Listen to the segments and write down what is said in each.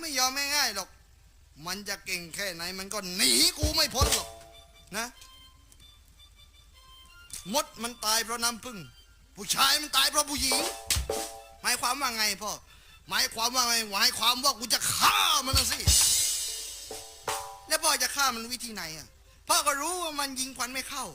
ไม่ยอมไม่ง่ายหรอก มันจะเก่งแค่ไหนมันก็หนีกูไม่พ้นหรอกนะ มดมันตายเพราะน้ำพึ่ง ผู้ชายมันตายเพราะผู้หญิง หมายความว่าไงพ่อ หมายความว่าไง หมายความว่ากูจะฆ่ามันนะสิ แล้วพ่อจะฆ่ามันวิธีไหนอะ พ่อก็รู้ว่ามันยิงควันไม่เข้า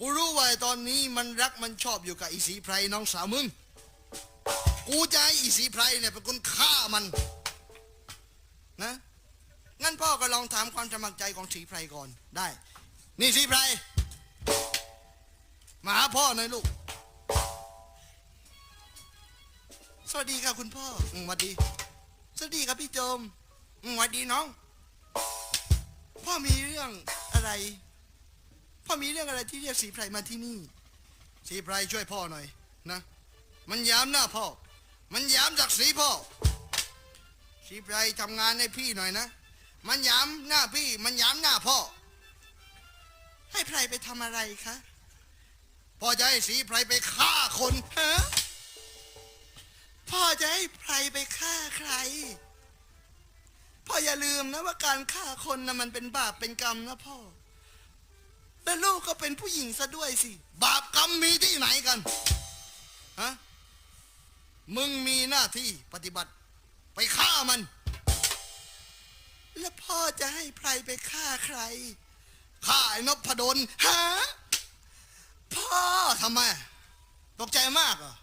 กูรู้ว่าตอนนี้มันรักมันชอบอยู่กับอีสีไพรน้องสาวมึง กูจะให้อีสีไพรเนี่ยเป็นคนฆ่ามัน นะงั้นพ่อก็ลองถามความสมัครใจของสีไพรก่อนได้ นี่สีไพรมาหาพ่อหน่อยลูก สวัสดีครับคุณพ่ออืมสวัสดี สวัสดีครับพี่โจมอืมสวัสดีน้อง พ่อมีเรื่องอะไร พ่อมีเรื่องอะไรที่เรียกสีไพรมาที่นี่ สีไพรช่วยพ่อหน่อยนะ มันย้ำหน้าพ่อ มันย้ำจากสีพ่อ สีไพรทำงานให้พี่หน่อยนะ มันย้ำหน้าพี่ มันย้ำหน้าพ่อ ให้ไพรไปทำอะไรคะพ่อจะให้สีไพรไปฆ่าคนฮะพ่อจะให้ไพรไปฆ่าใคร พ่ออย่าลืมนะว่าการฆ่าคนนะมันเป็นบาปเป็นกรรมนะพ่อ และลูกก็เป็นผู้หญิงซะด้วยสิ บาปกรรมมีที่ไหนกัน ฮะ มึงมีหน้าที่ปฏิบัติ ไปฆ่ามัน แล้วพ่อจะให้ไพรไปฆ่าใครฆ่าไอ้นพดลฮะพ่อทำไม ตกใจมากเหรอ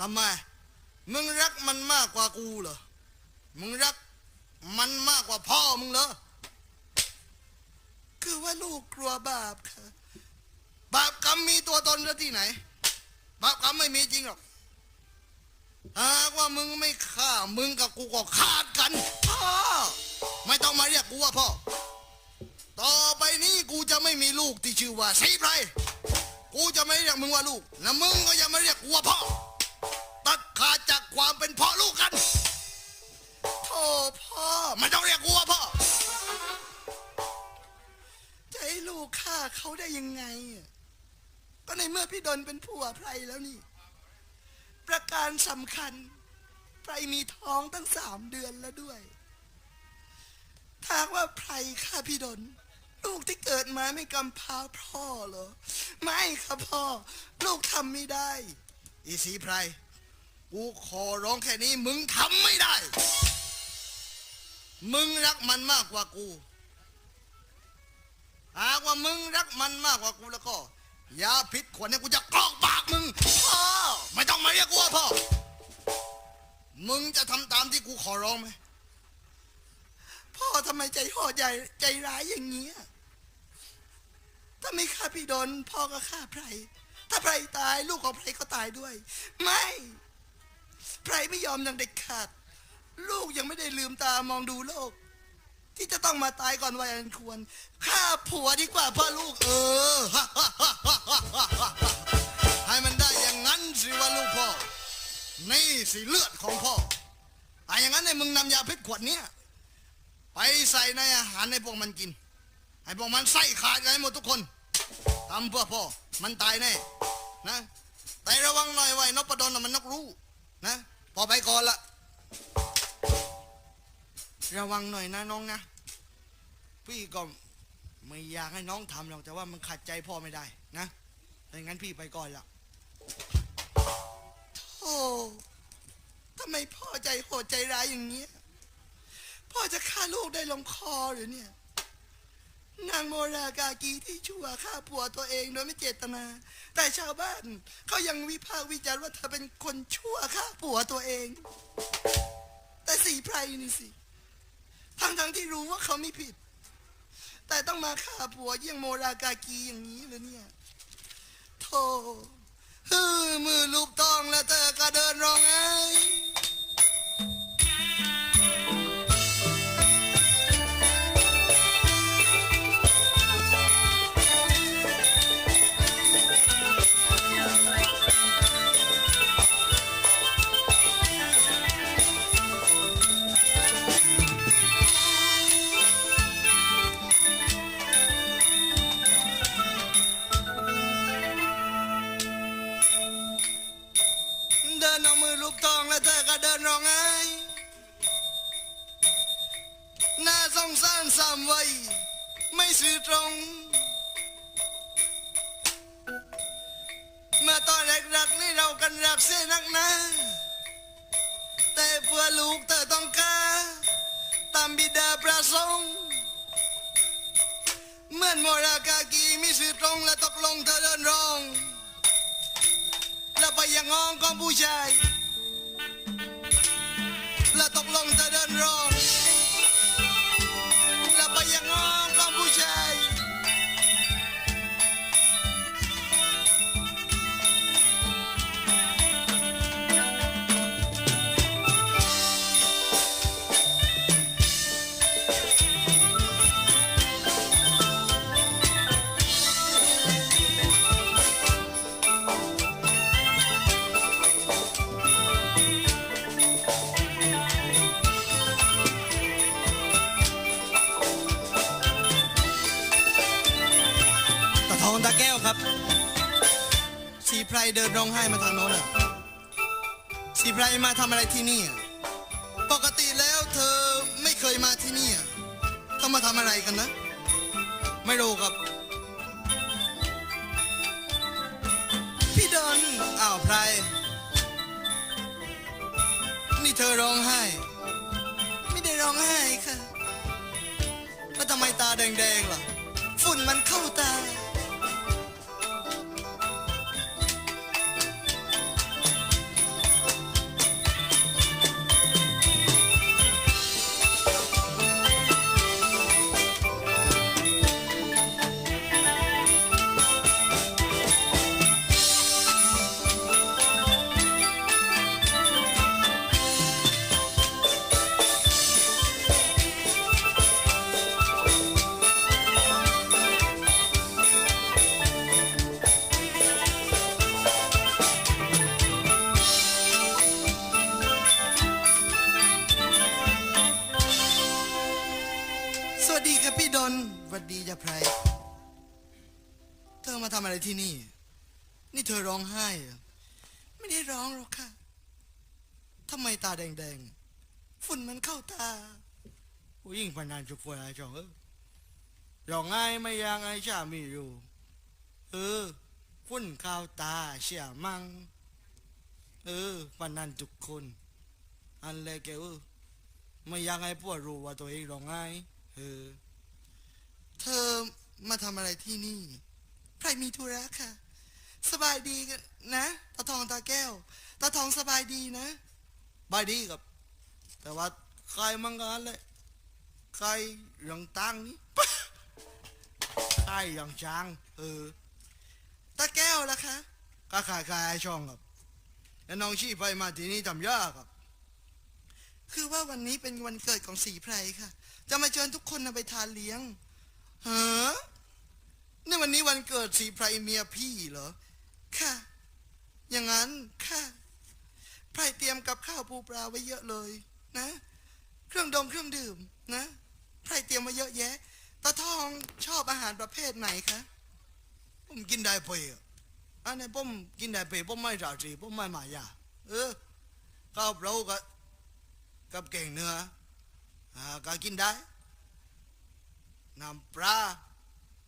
ทำไม มึงรักมันมากกว่ากูเหรอ มึงรักมันมากกว่าพ่อมึงเหรอ คือว่าลูกกลัวบาปค่ะ บาปกรรมมีตัวตนซะที่ไหน บาปกรรมไม่มีจริงหรอก หากว่ามึงไม่ฆ่ามึงกับกูก็ขาดกันพ่อไม่ต้องมาเรียกกูว่าพ่อ ต่อไปนี้กูจะไม่มีลูกที่ชื่อว่าสีไพรกูจะไม่เรียกมึงว่าลูกและมึงก็อย่ามาเรียกกูว่าพ่อ ตัดขาดจากความเป็นพ่อลูกกันโธ่พ่อไม่ต้องเรียกกูว่าพ่อจะให้ลูกฆ่าเขาได้ยังไง ก็ในเมื่อพี่ดนเป็นผัวไพรแล้วนี่ ประการสำคัญไพรมีท้องตั้งสามเดือนแล้วด้วย ถ้ากว่าไพรฆ่าพี่ดน ลูกที่เกิดมาไม่กำพร้าพ่อเหรอ ไม่ครับพ่อ ลูกทำไม่ได้ อีสีไพรกูขอร้องแค่นี้มึงทำไม่ได้ มึงรักมันมากกว่ากู หากว่ามึงรักมันมากกว่ากูแล้วก็ ยาพิษขวดเนี่ยกูจะกรอกปากมึงพ่อไม่ต้องมาเรียกกูว่าพ่อ มึงจะทำตามที่กูขอร้องไหมพ่อทำไมใจโหดใหญ่ใจร้ายอย่างเงี้ยถ้าไม่ฆ่าพี่ดนพ่อก็ฆ่าไพรถ้าไพรตายลูกของไพรก็ตายด้วย ไม่ไพรไม่ยอมอย่างเด็ดขาด ลูกยังไม่ได้ลืมตามองดูโลก ที่จะต้องมาตายก่อนวัยอันควรฆ่าผัวดีกว่าพ่อลูกเออให้มันได้อย่างนั้นสิว่าลูกพ่อนี่สิเลือดของพ่อไอ้อย่างนั้นเนี่ยมึงนำยาพิษขวดเนี้ยไปใส่ในอาหารให้พวกมันกิน ให้พวกมันไส้ขาดกันให้หมดทุกคนทำเพื่อพ่อมันตายแน่นะแต่ระวังหน่อยไว้นพดลน่ะมันนกรู้นะพอไปก่อนละ ระวังหน่อยนะน้องนะ พี่ก็ไม่อยากให้น้องทำหรอกแต่ว่ามันขัดใจพ่อไม่ได้นะดังนั้นพี่ไปก่อนละโธ่ทำไมพ่อใจโหดใจร้ายอย่างเงี้ย พ่อจะฆ่าลูกได้ลงคอหรือเนี่ย นางโมรากากีที่ชั่วฆ่าผัวตัวเองโดยไม่เจตนา แต่ชาวบ้านเขายังวิพากษ์วิจารณ์ว่าเธอเป็นคนชั่วฆ่าผัวตัวเอง แต่สีไพรนี่สิ ทั้งทั้งๆที่รู้ว่าเขาไม่ผิด แต่ต้องมาฆ่าผัวเยี่ยงโมรากากีอย่างนี้เลยเนี่ยโธ่ฮือมือลูกต้องแล้วเธอก็เดินร้องไห้ น่าสงสารสามวัยไม่สื่อตรง เมื่อตอนแรกรักนี่เรากันรักเสียนักนาแต่เพื่อลูกเธอต้องการตามบิดาประสงค์เหมือนโมรากากีมีสื่อตรงและตกลงเธอเดินรองแล้วไปยังห้องของผู้ชายและตกลงเธอเดินรอง ร้องไห้มาทางโน้นอะสีไพรมาทำอะไรที่นี่อะปกติแล้วเธอไม่เคยมาที่นี่อะเธอมาทำอะไรกันนะ ไม่รู้ครับ พี่เดินอ้าวไพรนี่เธอร้องไห้ ไม่ได้ร้องไห้ค่ะแล้วทำไมตาแดงๆล่ะ ฝุ่นมันเข้าตา นันจุกฝนอะไรจองเออร้องไห้ไม่ยังไงชามีอยู่เออฝุ่นข้าวตาเสียมัง เออพนันทุกคน อันเลแกเออไม่อยากให้พวกรู้ว่าตัวเองร้องไห้เออเธอมาทำอะไรที่นี่ ใครมีธุระค่ะ สบายดีกันนะตาทองตาแก้วตาทองสบายดีนะบายดีครับ แต่ว่าใครมังกานเลย ใครเรื่องตังนี่ใครเรื่องจางเออตาแก้วล่ะคะก็ขายขายช่องครับแล้วน้องชี้ไปมาที่นี่ทำยากครับ คือว่าวันนี้เป็นวันเกิดของสีไพรค่ะ จะมาเชิญทุกคนไปทานเลี้ยงเฮะนี่วันนี้วันเกิดสีไพรเมียพี่เหรอ ค่ะ อย่างนั้นค่ะ ไพรเตรียมกับข้าวปูปลาไว้เยอะเลยนะ เครื่องดองเครื่องดื่มนะ ไพรเตรียมไว้เยอะแยะตาทองชอบอาหารประเภทไหนคะผมกินได้เปย์อันนี้ผมกินได้เปย์ผมไม่จ่าจีผมไม่หมายาเออข้าวเปล่าก็กับแกงเนื้ออ่าก็กินได้น้ำปลา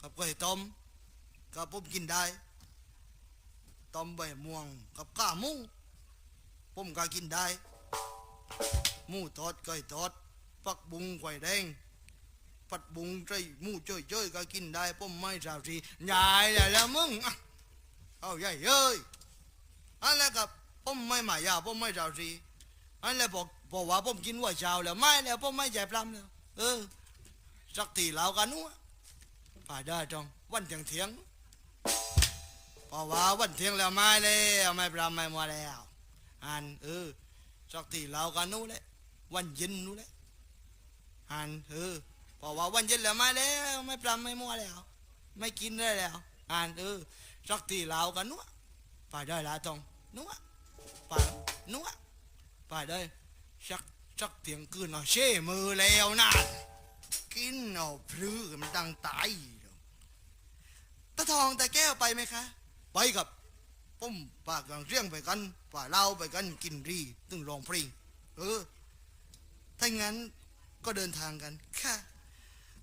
กับไก่ต้มก็ผมกินได้ต้มใบม่วงกับข้าหมูผมก็กินได้หมูทอดไก่ทอดปักบุงไก่แดง ปัดบุงใจมู่จ้อยก็กินได้ผมไม่สาวสีใหญ่เลยแล้วมึงเอาใหญ่เย้ยอันแล้วกับผมไม่หมายยาผมไม่สาวสีอันแล้วบอกบอกว่าผมกินหัวเช้าแล้วไม่แล้วผมไม่ใจพรำแล้วเออสักทีเรากันนู้ป่าได้จองวันเที่ยงเที่ยงพราะว่าวันเที่ยงแล้วไม่แล้วไม่พรำไม่มัวแล้วอันเออสักทีเรากันนู้นเลยวันเย็นนู้นเลยอันเออ พราะว่าวันเย็นแล้วม่แล้วไม่พรำไม่มัวแล้ว ไม่กินได้แล้วอันเออสักทีเรากันนู้ป่าได้ละจองนู้ป่านู้ไปได้ชักชักเถียงคืนเอาเช่มือแล้วนะกินเอาพลื้อมันดังตายตาทองตาแก้วไปไหมคะ ไปกับปุ้มปากอย่างเรี่ยงไปกันป่าเล่าไปกันกินรีตึงรองเพลงเออถ้างั้นก็เดินทางกันค่ะ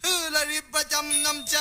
เออละริบประจำนำใจ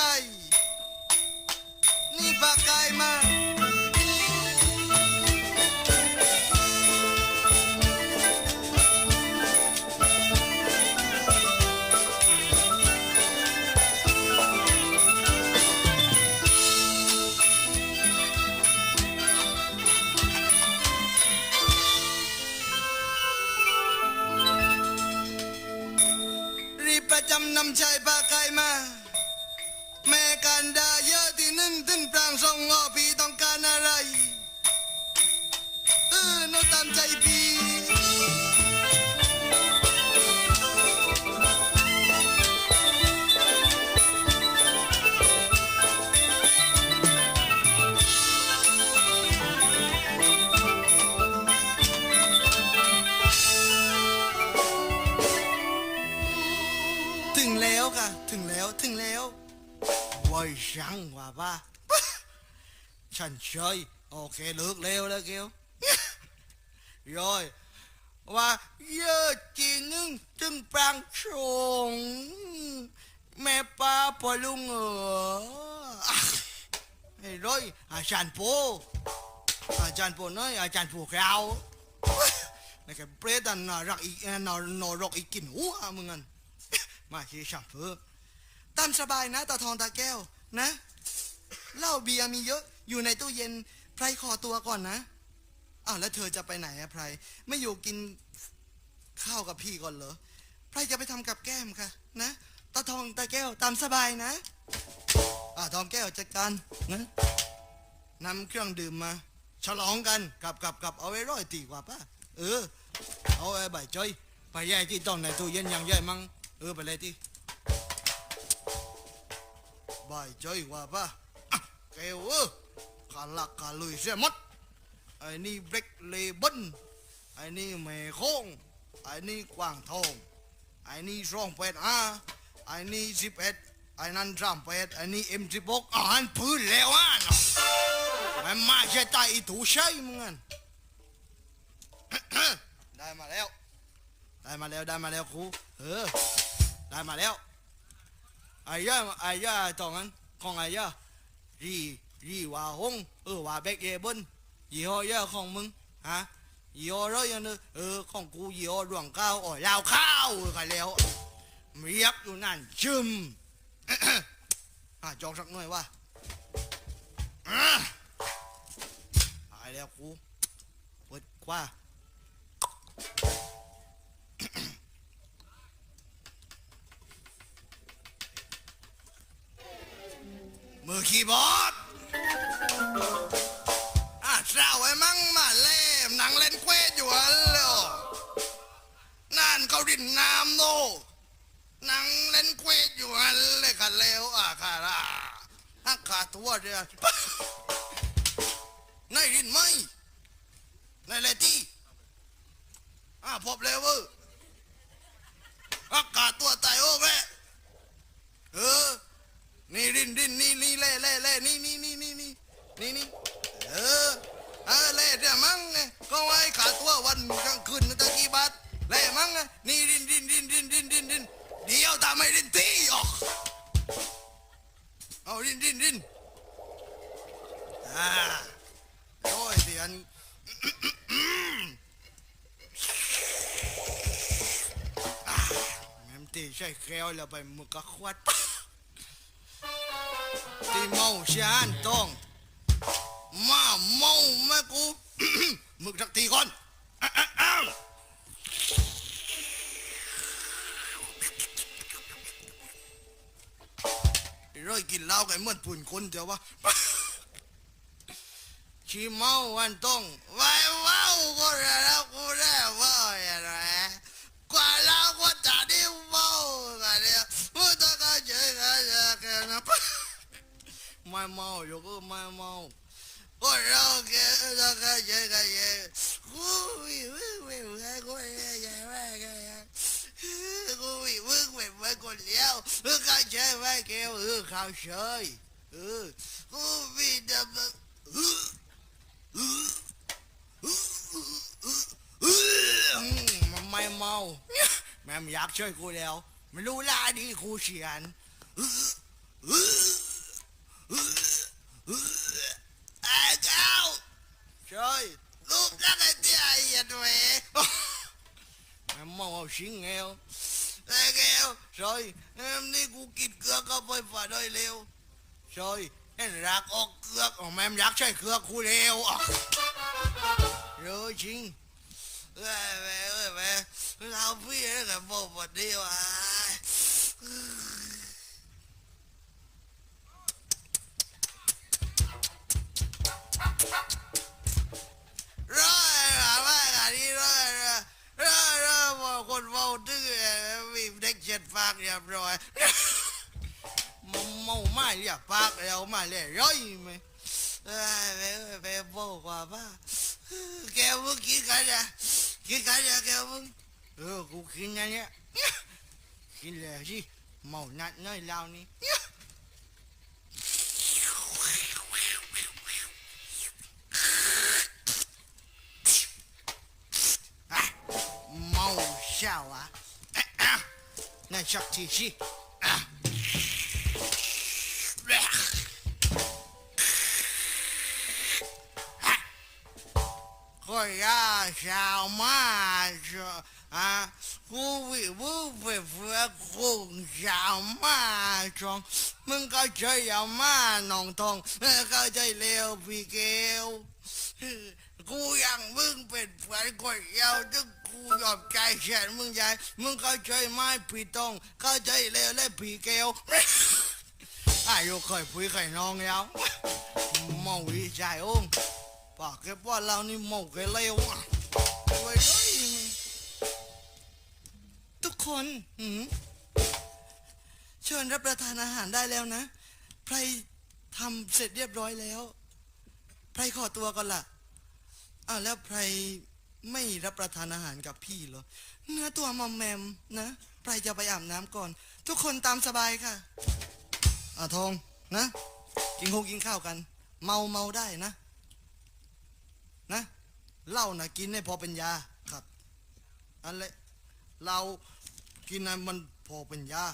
ม่ป้าพอลุงเออไอ้ร้อยอาจารย์โปอาจารย์โปน้อยอาจารย์โปเรานี่แกเปรตันน่ารักอีกน่านรกอีกกินหัวมึงอันมาที่ช่างเถอะตามสบายนะตาทองตาแก้วนะเหล้าเบียร์มีเยอะ อยู่ในตู้เย็นไพรขอตัวก่อนนะอ้าวแล้วเธอจะไปไหนอะไพรไม่อยู่กินข้าวกับพี่ก่อนเหรอไพรจะไปทำกับแก้มค่ะ นะตาทองตาแก้วตามสบายนะอ่าทองแก้วจัดการนะนำเครื่องดื่มมา ฉลองกันกับกับกับเอาไว้ร้อยตีกว่าป่ะเออ เอาไอ้ใบจ้อยไปแย่ที่ต้นในตู้เย็นยังแย่มั้งเออไปเลยที่ใบจ้อยว่าป่ะอะแกวเออ ขาลักขาลุยเสียหมดไอ้นี่เบรกเลเบิลไอ้นี่แม่โคงไอ้นี่กวางทองไอ้นี่สองเป็ดอะไอ้นี่สิบเอ็ดไอ้นั่นสามเป็ดไอ้นี่เอ็มสิบหกอ่านพื้นแล้วอะเนาะมันมาใช่ตายอีถูใช่มึงอะได้มาแล้ว ได้มาแล้วได้มาแล้วครูเออได้มาแล้วไอ้ย่าไอ้ย่าตรงนั้นของไอ้ย่ารี รีว่าหงเออว่าแบกเอเบิ้ลยี่ห้อย่าของมึงฮะยี่ห้ออะไรอย่างนึงเออของกูยี่ห้อดวงข้าวอ่อยลาวข้าวกันแล้วเรียบอยู่นั่นชึมอะจองสักหน่อยว่าอะตายแล้วกูเปิดกว่ามือคีย์บอร์ด อะเจ้าไอ้มั่งมาเล่มหนังเล่นเควสอยู่อันเลยนั่นเขาดินน้ำโนหนังเล่นเควสอยู่อันเลยกันแล้วอะค่ะล่ะฮักขาตัวเดียวในายดินไหมในายเลตี้อะพบแล้วเว้ยฮักขาตัวตายโอ้แม่เออ นี่รินรินนี่นี่เล่เล่เล่นี่นี่นี่นี่นี่นี่นี่เออเออเล่เดี๋ยมั้งไงก็ไว้ขาตัววันกลางคืนตะกี้บาทเล่มั้งไงนี่รินรินรินรินรินรินรินเดี๋ยวตาไม่รินตีออกเอารินรินรินอ่าโอ้ยเสียนอ่าแม่ตีใช่แควแล้วไปมึกกะควัด ตีเมาเชียนต้อง มาเมาแม่กู มึกสักทีก่อนร้อยกินเหล้ากันเหมือนปุ่นคนเดียววะชีเมาวันต้องไว้เว้าก็ได้แล้วกู ไม่เมาอยู่ก็ไม่เมาก็เราแค่เราแค่เจ๊กันเจ๊กูวิ่งวิ่งวิ่งกูเจ๊เจ๊แม่แค่กูวิ่งวิ่งงไปคนเดียวเพื่อการเจ๊แม่แกเออข้าเฉยเออกูวิ่งดำเออเออเออไม่เมาแม่อยากช่วยกูแล้วไม่รู้ล่าดีกูเสียน Ooh. อ้เจ้าช่วยลูกรักไอ้เตี้ยไอ้เหี้ยันเวแม่มเมาเอาชิงเอวไอ้เกลช่วยเอ็มนี่กูกินเกใช้เกลือกูเร็วอะเร็วจริงเอ้ยแม่เอ้ยแม่เรากับบอกวันนี้ว่าร้อยมาแม่กันนี่ร้อยร้อยร้อยคนเมาดื้อมีเด็กเจ็ดปากเรียบร้อยเมาเมาไม่เรียบปากแล้วม่เรียร้อยไหมเอ้ยแม่เอ้ยแม่บอกว่าบ้าแกมึงกินกันเนี่ยกินกันเนี่ยแกมึงเออกูกินนะเนี่ยกินเลยสิเมานัดน้อยเรานี่อะเมาเช้าอะอะอะนั่นสักทีสิอะก็ยาชาวมาชอะกูวิวไปเพื่อกูชาวมาชงมึง ก็ใจยามาน้องทองเออก็ใจเลวพี่เกลกูยังมึงเป็นเพื่อนกูยายมใจแสนมึงใหญ่มึงก็ใจไม่พี่ตองก็ใจเลวและพี่เกลอายุเคยพี่เคยน้องแล้วมองวิจัยองปากแกว่าเรานี่เมาแกเลวอะไว้เลยทุกคนเชิญรับประทานอาหารได้แล้วนะไพรทำเสร็จเรียบร้อยแล้วไพรขอตัวก่อนล่ะอ้าวแล้วไพร ไม่รับประทานอาหารกับพี่เหรอ เนื้อตัวมอมแมมนะไพรจะไปอาบน้ำก่อน ทุกคนตามสบายค่ะอ่าทองนะ กินข้าวกินข้าวกัน เมาเมาได้นะ นะเหล้านะกินให้พอเป็นยาครับอันเลยเรากินนะมันพอเป็นยา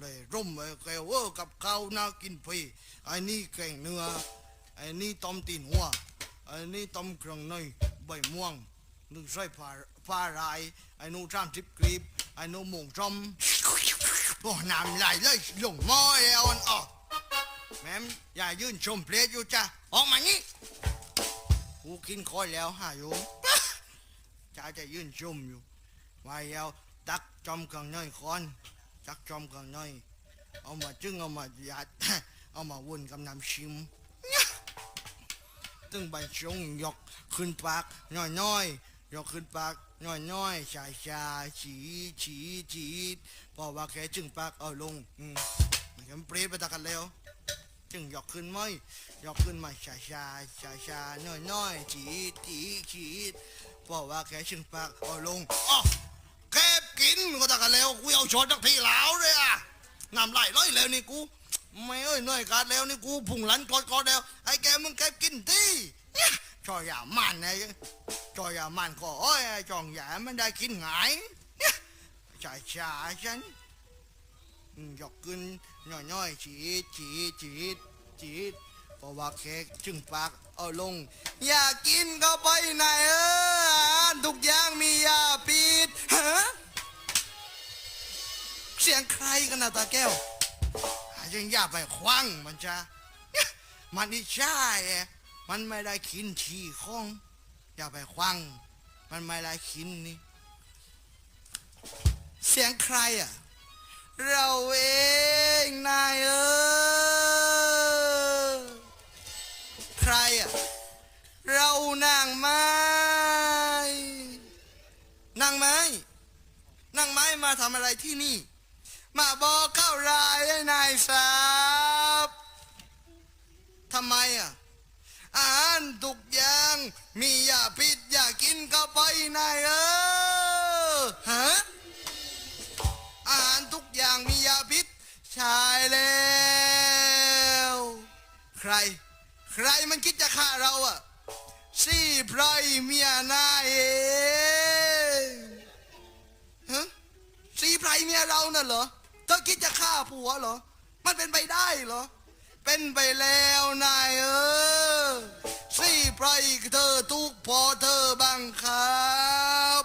เลยร่มไอ้แกวเวอร์กับเขาน่ากินพี่ไอ้นี่แกงเนื้อไอ้นี่ต้มตีนหัว อ้นี่ต้มเครื่องในใบม่วงนึ่งใส่ผ้าผ้าลายไอ้นู่นสามสิบกรีบไอ้นู่นหมูจอมโอ้น้ำไหลเลยลงหม้อแล้วอันออกแม่มอย่ายื่นชมเพลงอยู่จ้ะออกมานี่กูกินคอยแล้วหาอยู่จ้าจะยื่นชมอยู่วายแล้วตักจอมกังน้อยคอนตักจอมกังน้อยเอามาจึงเอามาหยัดเอามาวนกับน้ำชิม ตึงใบชงยกขึ้นปากน้อยน้อยยกขึ้นปากน้อยน้อยชาชาฉีฉีฉีเพราะว่าแค่จึงปากเอาลงอืมมันเปรี้ยไปตะกันแล้ว จึงยกขึ้นไหมยกขึ้นมาชาชาชาชาน้อยน้อยๆจีดจีดจีเพราะว่าแค่ชึงปากเอาลงอ๋อแคบกินก็ตะกันแล้วกูเอาช้อนจากทีแล้วเลยอะน้ำไหลร้อยแล้วนี่กู ไม่เอ้ยหนื่อยกัดแล้วนี่กูพุ่งหลันกอดกอดแล้วไอ้แกมึงแคบกินที่เนี่ยจอยามันไอ้จอยามันก็โอ้ยไอ้จองอย่มันได้กินไงายเนี่ยชาชาฉันอืมยกขึ้นน้อยๆจีดจีดจีดจีดเพราะว่าเค้กจึงปากเอาลง อยากกินก็ไปไหนเออทุกอย่างมียาปิดฮะเสียงใครกันนะตาแก้ว อายังอย่าไปคว้างมันจ้ะมันนี่ใช่เอะมันไม่ได้กินฉี่ของอย่าไปคว้างมันไม่ได้กินนี่ เสียงใครอะ เราเองนายเออใครอะ เรานางไม้นางไม้นางไม้มาทำอะไรที่นี่ มาบอกเข้ารายให้นายทราบทำไมอะ อาหารทุกอย่าง มียาพิษอย่ากินก็ไปนายเออฮะอาหารทุกอย่างมียาพิษใช่แล้ว ใคร ใครมันคิดจะฆ่าเราอะซี่ไพรเมียนายเองฮะซีไพรเมียเราน่ะเหรอ เธอคิดจะฆ่าผัวเหรอ มันเป็นไปได้เหรอ เป็นไปแล้วนายเออสี่ไพรเธอทุกพอเธอบังคับ